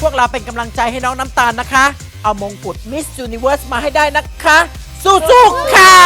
พวกเราเป็นกำลังใจให้น้องน้ำตาลนะคะ เอามงกุฎ Miss Universe มาให้ได้นะคะ สู้ๆค่ะ